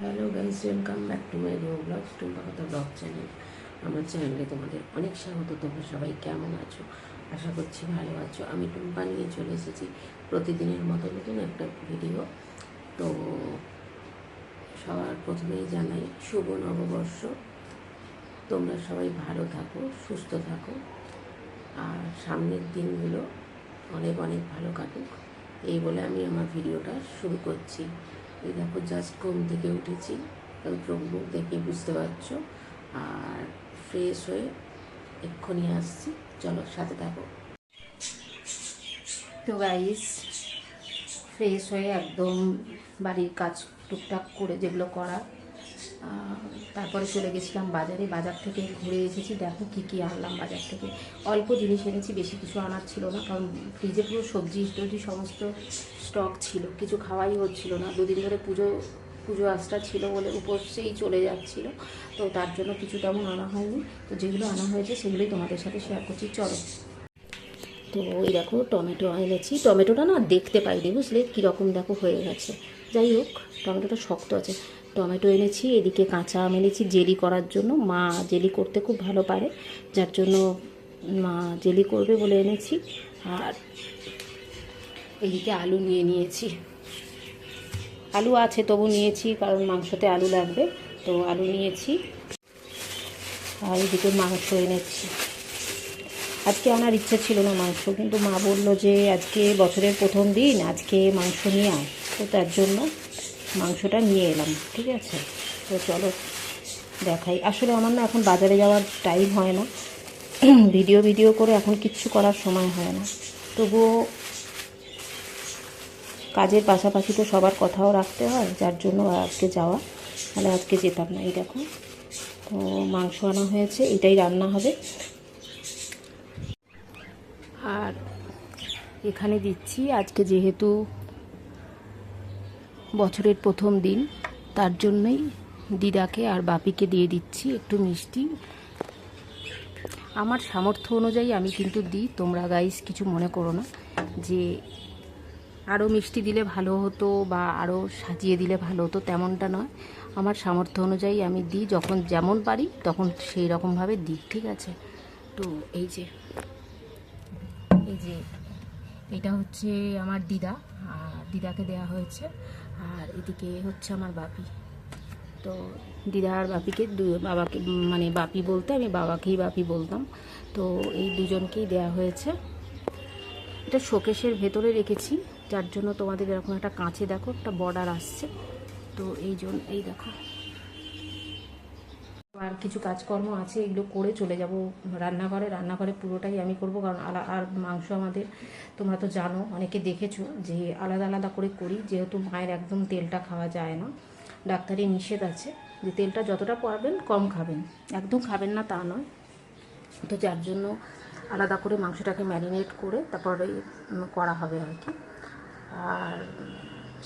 Hello guys welcome back to my new Tumpa কথা blog channel আমার চ্যানেলে তোমাদের অনেক স্বাগত, তোমরা সবাই কেমন আছো? আশা করছি ভালো আছো। আমি টুম্পা নিয়ে চলে এসেছি প্রতিদিনের মতো নতুন একটা ভিডিও তো সবার প্রথমেই জানাই, শুভ নববর্ষ। তোমরা সবাই ভালো থাকো, সুস্থ থাকো। আর সামনের দিনগুলো অনেক অনেক ভালো কাটুক। এই বলে আমি আমার ভিডিওটা শুরু করছি। এই দেখো জাস্ট ঘুম থেকে উঠেছি। চোখ দেখে বুঝতে পারছ। আর ফ্রেশ হয়ে এক্ষুনি আসছি। চলো, সাথে থাকো। তো গাইস ফ্রেশ হয়ে একদম বাড়ির কাজ টুকটাক করে যেগুলো করা তারপরে চলে গেছিলাম বাজারে। বাজার থেকে ঘুরে এসেছি। দেখো কী কী আনলাম বাজার থেকে। অল্প জিনিস এনেছি, বেশি কিছু আনার ছিল না। কারণ ফ্রিজে পুরো সবজি টবজি সমস্ত স্টক ছিল। কিছু খাওয়াই হচ্ছিল না। দুদিন ধরে পুজো পুজো আসটা ছিল বলে উপসেই চলে যাচ্ছিল। তো তার জন্য কিছু তেমন আনা হয়নি। তো যেগুলো আনা হয়েছে, সেগুলোই তোমাদের সাথে শেয়ার করছি। চলো। তো ওই দেখো, টমেটো এনেছি। টমেটোটা না দেখতে পাইনি, বুঝলে? কীরকম দেখো হয়ে গেছে। যাই হোক, টমেটোটা শক্ত আছে। টমেটো এনেছি, এদিকে কাঁচা আম এনেছি, জেলি করার জন্য। মা জেলি করতে খুব ভালো পারে, যার জন্য মা জেলি করবে বলে এনেছি। আর এদিকে আলু নিয়ে নিয়েছি। আলু আছে তবু নিয়েছি, কারণ মাংসতে আলু লাগবে। তো আলু নিয়েছি, আর এদিকে মাংস এনেছি। আজকে আনার ইচ্ছা ছিল না মাংস, কিন্তু মা বলল যে আজকে বছরের প্রথম দিন, আজকে মাংস নিয়ে আয়। তো তার জন্য মাংসটা নিয়ে এলাম, ঠিক আছে? তো চলো দেখাই। আসলে আমার না এখন বাজারে যাওয়ার টাইম হয় না। ভিডিও ভিডিও করে এখন কিচ্ছু করার সময় হয় না। তবুও কাজের পাশাপাশি তো সবার কথাও রাখতে হয়, যার জন্য আজকে যাওয়া। তাহলে আজকে যেতাম না, এই দেখো। তো মাংস আনা হয়েছে, এটাই রান্না হবে। আর এখানে দিচ্ছি আজকে যেহেতু বছরের প্রথম দিন, তার জন্যই দিদাকে আর বাপিকে দিয়ে দিচ্ছি একটু মিষ্টি। আমার সামর্থ্য অনুযায়ী আমি কিন্তু দিই। তোমরা গাইস কিছু মনে করো না যে আরও মিষ্টি দিলে ভালো হতো বা আরও সাজিয়ে দিলে ভালো হতো, তেমনটা নয়। আমার সামর্থ্য অনুযায়ী আমি দিই। যখন যেমন পারি, তখন সেই রকমভাবে দিই, ঠিক আছে? তো এই যে এই যে, এটা হচ্ছে আমার দিদা, আর দিদাকে দেয়া হয়েছে। আর এদিকে হচ্ছে আমার বাপি। তো দিদা আর বাপিকে বাবাকে মানে বাপি বলতে আমি বাবাকেই বাপি বলতাম। তো এই দুজনকেই দেয়া হয়েছে। এটা শোকেশের ভেতরে রেখেছি। যার জন্য তোমাদের এরকম একটা কাঁচে দেখো, একটা বর্ডার আসছে। তো এই জন্য এই দেখো। আর কিছু কাজকর্ম আছে, এগুলো করে চলে যাব রান্নাঘরে। রান্নাঘরে পুরোটাই আমি করব, কারণ আলা, আর মাংস আমাদের, তোমরা তো জানো, অনেকে দেখেছ যে আলাদা আলাদা করে করি, যেহেতু মায়ের একদম তেলটা খাওয়া যায় না। ডাক্তারি নিষেধ আছে যে তেলটা যতটা পারবেন কম খাবেন। একদম খাবেন না তা নয়। তো যার জন্য আলাদা করে মাংসটাকে ম্যারিনেট করে তারপরে করা হবে আর কি। আর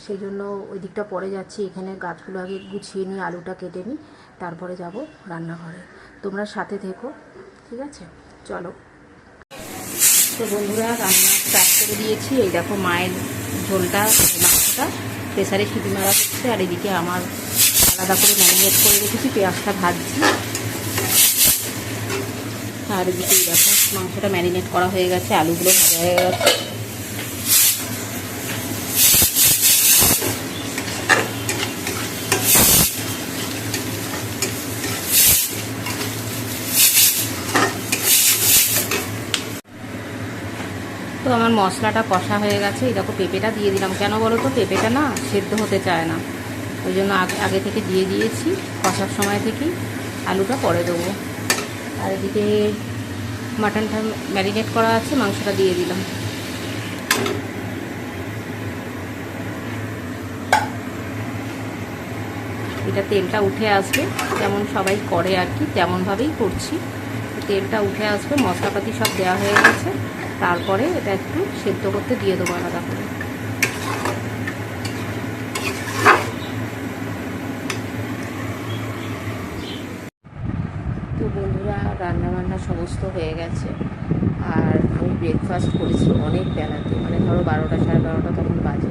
সেই জন্য ওই দিকটা পরে যাচ্ছি। এখানে গাছগুলো আগে গুছিয়ে নিয়ে, আলুটা কেটে নিই, তারপরে যাব রান্নাঘরে। তোমরা সাথে থেকো, ঠিক আছে? চলো। তো বন্ধুরা, রান্না স্টার্ট করে দিয়েছি। এই দেখো মায়ের ঝোলটা, মাংসটা। প্রেসারে সিটি মারা হচ্ছে, আর এদিকে আমার আলাদা করে ম্যারিনেট করে রেখেছি, পেঁয়াজটা ভাজছি। আর এদিকে দেখো, মাংসটা ম্যারিনেট করা হয়ে গেছে, আলুগুলো ভাজা হয়ে গেছে। আমার মশলাটা কষা হয়ে গেছে। এই দেখো পেঁপেটা দিয়ে দিলাম। কেন বলো তো? পেঁপেটা না সেদ্ধ হতে চায় না। ওই জন্য আগে থেকে দিয়ে দিয়েছি কষার সময় থেকেই আলুটা পরে দেবো। আর এদিকে মাটনটা ম্যারিনেট করা আছে, মাংসটা দিয়ে দিলাম। এটা তেলটা উঠে আসবে। যেমন সবাই করে আর কি, তেমনভাবেই করছি। তেলটা উঠে আসবে, মশলাপাতি সব দেওয়া হয়ে গেছে। তারপরে এটা একটু সেদ্ধ করতে দিয়ে দেবো আলাদা করে। তো বন্ধুরা রান্না বান্না সমস্ত হয়ে গেছে। আর আমি ব্রেকফাস্ট করেছি অনেক বেলাতে। মানে ধরো বারোটা, সাড়ে বারোটা তখন বাজে।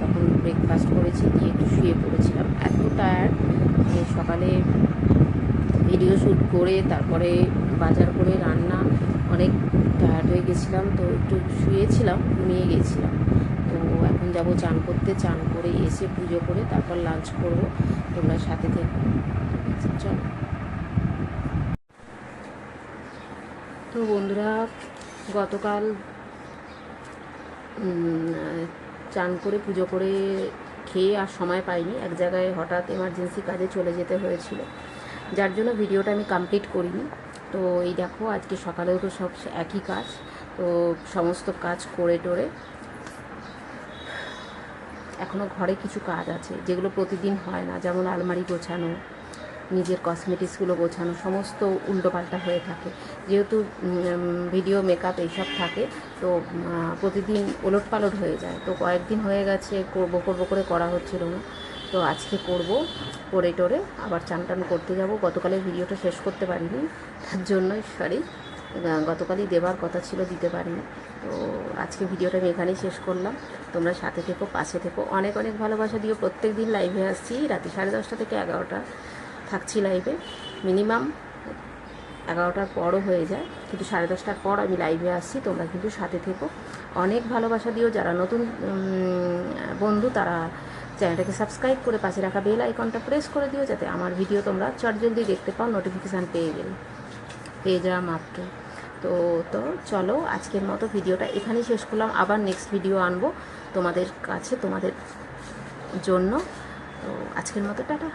তখন ব্রেকফাস্ট করেছি, দিয়ে একটু শুয়ে পড়েছিলাম। এত টায়ার্ড শ্যুট করে তারপরে বাজার করে রান্না অনেক টায়ার্ড হয়ে গেছিলাম তো একটু শুয়েছিলাম, ঘুমিয়ে গেছিলাম তো এখন যাব চান করতে, চান করে এসে পুজো করে তারপর লাঞ্চ করব। তোমরা সাথে থেকে। চলো। তো বন্ধুরা, গতকাল চান করে পুজো করে খেয়ে আর সময় পাইনি। এক জায়গায় হঠাৎ এমার্জেন্সি কাজে চলে যেতে হয়েছিল। যার জন্য ভিডিওটা আমি কমপ্লিট করিনি। তো এই দেখো, আজকে সকালেও তো সব একই কাজ। তো সমস্ত কাজ করে টোরে। এখনও ঘরে কিছু কাজ আছে, যেগুলো প্রতিদিন হয় না, যেমন আলমারি গোছানো, নিজের কসমেটিক্সগুলো গোছানো, সমস্ত উল্টোপাল্টা হয়ে থাকে। যেহেতু ভিডিও মেকআপ এইসব থাকে, তো প্রতিদিন ওলট পালট হয়ে যায়। তো কয়েকদিন হয়ে গেছে, করব করব করে করা হচ্ছিল না। তো আজকে করব, করে টোরে আবার চান টান করতে যাব। গতকালের ভিডিওটা শেষ করতে পারিনি, তার জন্যই সরি গতকালই দেবার কথা ছিল, দিতে পারিনি। তো আজকে ভিডিওটা আমি এখানেই শেষ করলাম। তোমরা সাথে থেকো, পাশে থেকো। অনেক অনেক ভালোবাসা দিও। প্রত্যেক দিন লাইভে আসছি। রাতে সাড়ে দশটা থেকে এগারোটা থাকছি লাইভে মিনিমাম এগারোটার পরও হয়ে যায়। কিন্তু সাড়ে দশটার পর আমি লাইভে আসছি। তোমরা কিন্তু সাথে থেকো। অনেক ভালোবাসা দিও। যারা নতুন বন্ধু, তারা চ্যানেলটাকে সাবস্ক্রাইব করে পাশে রাখা বেল আইকনটা প্রেস করে দিও, যাতে আমার ভিডিও তোমরা চটজলদি দেখতে পাও নোটিফিকেশান পেয়ে গেলে। পেয়ে যাওয়া মাত্র তো তো চলো আজকের মতো ভিডিওটা এখানেই শেষ করলাম। আবার নেক্সট ভিডিও আনব তোমাদের কাছে, তোমাদের জন্য। তো আজকের মতো, টাটা।